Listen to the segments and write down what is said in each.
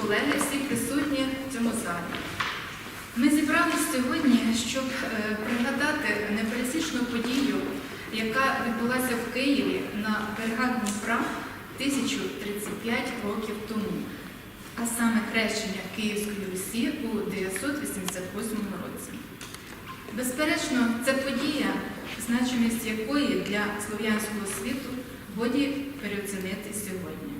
колеги, всі присутні в цьому залі. Ми зібралися сьогодні, щоб е, пригадати непересічну подію, яка відбулася в Києві на берегах Дніпра 1035 років тому, а саме хрещення Київської Русі у 988 році. Безперечно, це подія, значимість якої для слов'янського світу годі переоцінити сьогодні.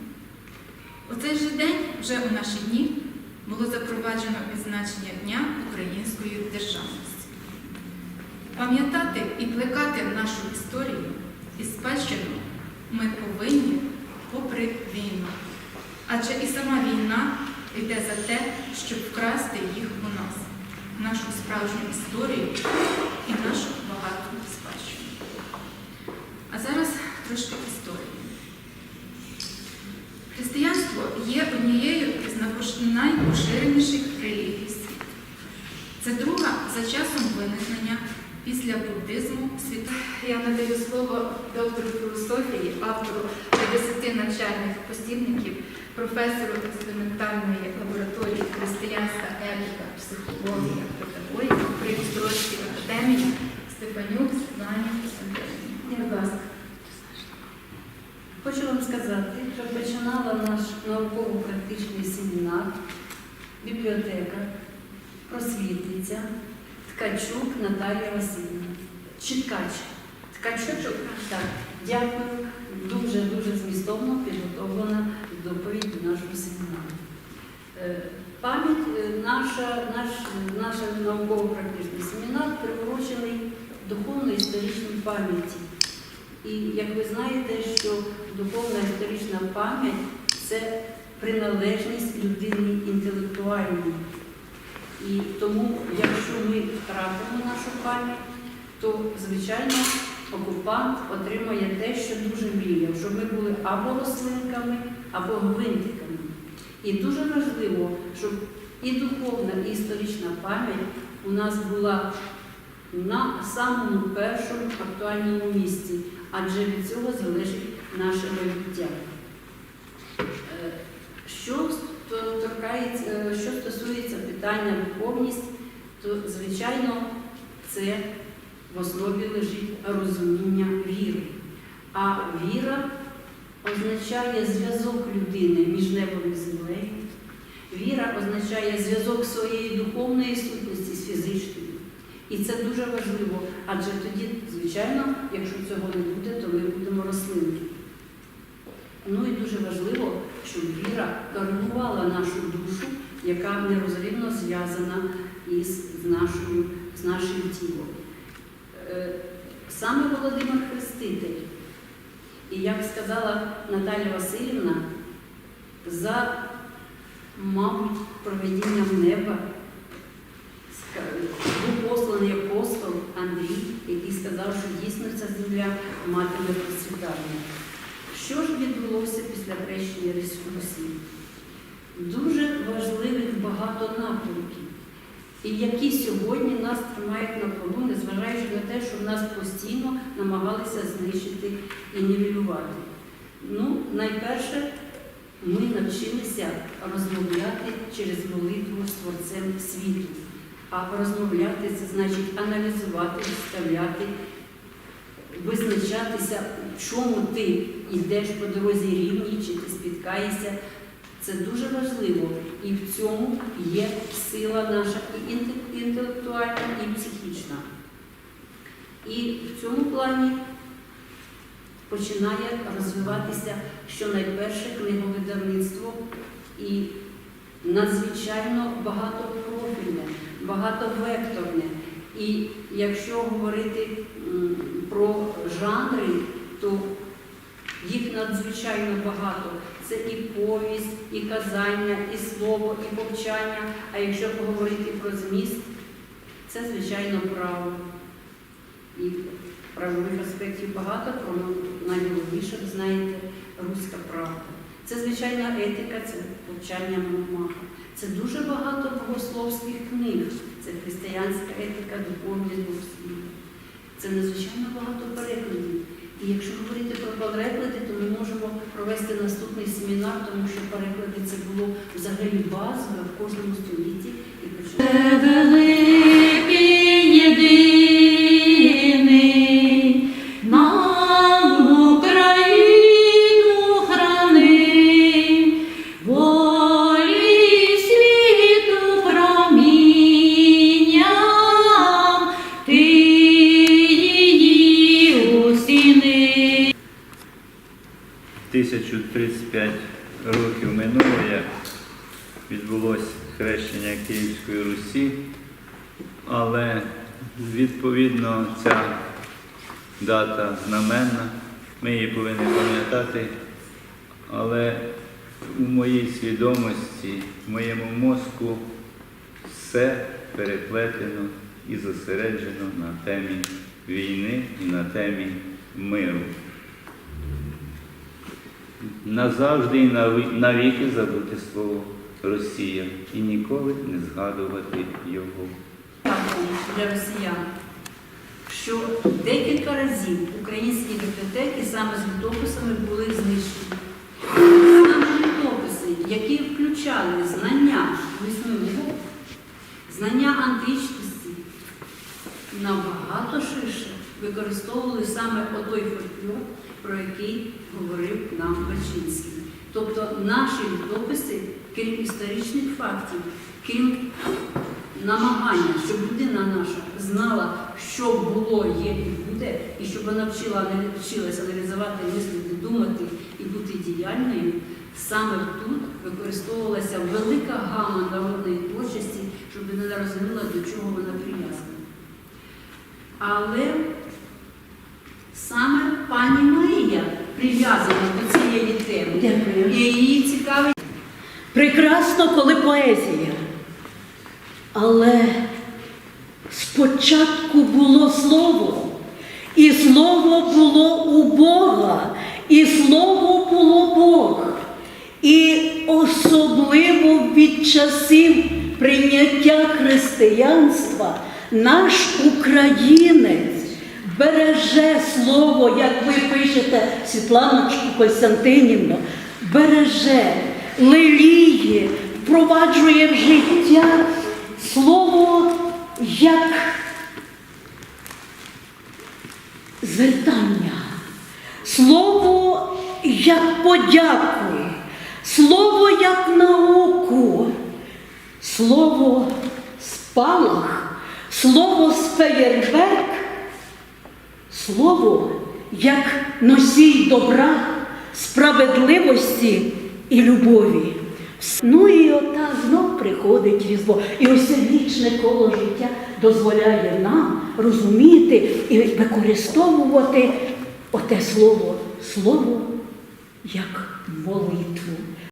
У цей же день, вже у наші дні, було запроваджено відзначення Дня української державності. Пам'ятати і плекати нашу історію і спадщину ми повинні попри війну. Адже і сама війна йде за те, щоб вкрасти їх у нас, нашу справжню історію і нашу багату спадщину. А зараз трошки історії. Є однією з найпоширеніших релігій. Це друга за часом виникнення після буддизму світу. Я надаю слово доктору філософії, автору 50 навчальних посібників, професору експериментальної лабораторії християнська етика, психологія, починала наш науково-практичний семінар, бібліотека, просвітниця Ткачук Наталія Васильівна. Чи Ткач? Ткачучок? Так. Дякую. Дуже-дуже змістовно підготовлена доповідь до нашого семінару. Е, Пам'ять, е, наша, наш, наш науково-практичний семінар приурочений духовно-історичній пам'яті. І як ви знаєте, що духовна історична пам'ять це приналежність людини інтелектуальної. І тому, якщо ми втратимо нашу пам'ять, то, звичайно, окупант отримає те, що дуже мріяв, щоб ми були або рослинками, або гвинтиками. І дуже важливо, щоб і духовна, і історична пам'ять у нас була на самому першому актуальному місці, адже від цього залежить наше майбуття. Що торкається, е, що стосується питання духовність, то звичайно це в основі лежить розуміння віри. А віра означає зв'язок людини між небом і землею. Віра означає зв'язок своєї духовної сутності з фізичною. І це дуже важливо, адже тоді, звичайно, якщо цього не буде, то ми будемо рослинки. Ну і дуже важливо, щоб віра гарантувала нашу душу, яка нерозривно зв'язана із нашою, з нашим тілом. Е, Саме Володимир Хреститель, і як сказала Наталя Васильівна, за, мабуть, проведінням неба Що ж відбулося після хрещення Русі? Дуже важливих багато напрямків, і які сьогодні нас тримають на полу, незважаючи на те, що нас постійно намагалися знищити і нівелювати. Ну, найперше, ми навчилися розмовляти через молитву з Творцем світу. А розмовляти це значить аналізувати, вставляти, визначатися, в чому ти йдеш по дорозі рівній, чи ти спіткаєшся. Це дуже важливо. І в цьому є сила наша і інтелектуальна, і психічна. І в цьому плані починає розвиватися щонайперше книговидавництво і надзвичайно багатопрофільне, багатовекторне. І якщо говорити м, про жанри, то їх надзвичайно багато. Це і повість, і казання, і слово, і повчання. А якщо поговорити про зміст, це звичайно право. І правових аспектів багато, про найголовніше, ви знаєте, руська правда. Це звичайна етика, це повчання Мономаха. Це дуже багато богословських книг. Це християнська етика, духовність богослів'я. Це надзвичайно багато перекладів. І якщо говорити про переклади, то ми можемо провести наступний семінар, тому що переклади це було взагалі базове в кожному столітті. І 1035 років минуло, як відбулося хрещення Київської Русі, але відповідно ця дата знаменна, ми її повинні пам'ятати, але у моїй свідомості, в моєму мозку все переплетено і зосереджено на темі війни і на темі миру назавжди і навіки забути слово Росія і ніколи не згадувати його. Для росіян, що декілька разів українські бібліотеки саме з літописами були знищені. Саме літописи, які включали знання, мову, знання античності, набагато ширше використовували саме отой фольклор, про який говорив нам Бачинський. Тобто наші літописи, крім історичних фактів, крім намагання, щоб людина наша знала, що було, є і буде, і щоб вона вчила, не вчилася аналізувати, мислити, думати і бути діяльною, саме тут використовувалася велика гама народної творчості, щоб людина розуміла, до чого вона прив'язана. Але саме пані прив'язана до цієї теми. Дякую. І її цікавить. Прекрасно, коли поезія. Але спочатку було слово, і слово було у Бога, і слово було Бог. І особливо від часів прийняття християнства наш українець береже слово, як ви пишете, Світланочку Костянтинівну, береже, леліє, впроваджує в життя слово як звертання, слово як подяку, слово як науку, слово спалах, слово феєрверк, слово як носій добра, справедливості і любові. Ну і отак знов приходить різдво. І ось вічне коло життя дозволяє нам розуміти і використовувати оте слово, слово як молитву.